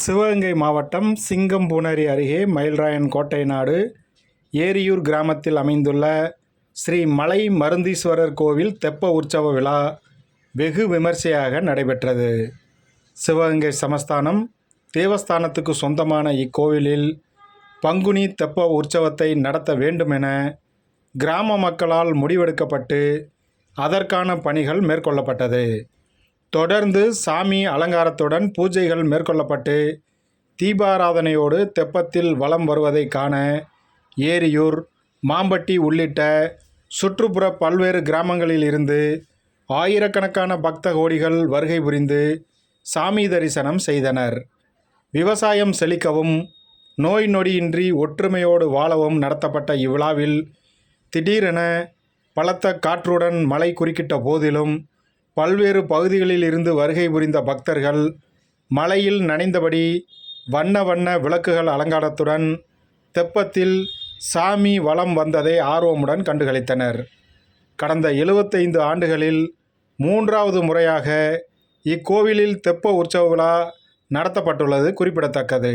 சிவகங்கை மாவட்டம் சிங்கம்பூனரி அருகே மயில்ராயன் கோட்டை நாடு ஏரியூர் கிராமத்தில் அமைந்துள்ள ஸ்ரீ மலை மருந்தீஸ்வரர் கோவில் தெப்ப உற்சவ விழா வெகு விமர்சையாக நடைபெற்றது. சிவகங்கை சமஸ்தானம் தேவஸ்தானத்துக்கு சொந்தமான இக்கோவிலில் பங்குனி தெப்ப உற்சவத்தை நடத்த வேண்டுமென கிராம மக்களால் முடிவெடுக்கப்பட்டு அதற்கான பணிகள் மேற்கொள்ளப்பட்டது. தொடர்ந்து சாமி அலங்காரத்துடன் பூஜைகள் மேற்கொள்ளப்பட்டு தீபாராதனையோடு தெப்பத்தில் வலம் வருவதை காண ஏரியூர் மாம்பட்டி உள்ளிட்ட சுற்றுப்புற பல்வேறு கிராமங்களில் இருந்து ஆயிரக்கணக்கான பக்த கோடிகள் வருகை புரிந்து சாமி தரிசனம் செய்தனர். விவசாயம் செழிக்கவும் நோய் நொடியின்றி ஒற்றுமையோடு வாழவும் நடத்தப்பட்ட இவ்விழாவில் திடீரென பலத்த காற்றுடன் மழை குறுக்கிட்ட போதிலும் பல்வேறு பகுதிகளில் இருந்து வருகை புரிந்த பக்தர்கள் மலையில் நனைந்தபடி வண்ண வண்ண விளக்குகள் அலங்காரத்துடன் தெப்பத்தில் சாமி வளம் வந்ததை ஆர்வமுடன் கண்டுகளித்தனர். கடந்த எழுபத்தைந்து ஆண்டுகளில் மூன்றாவது முறையாக இக்கோவிலில் தெப்ப உற்சவ விழா நடத்தப்பட்டுள்ளது குறிப்பிடத்தக்கது.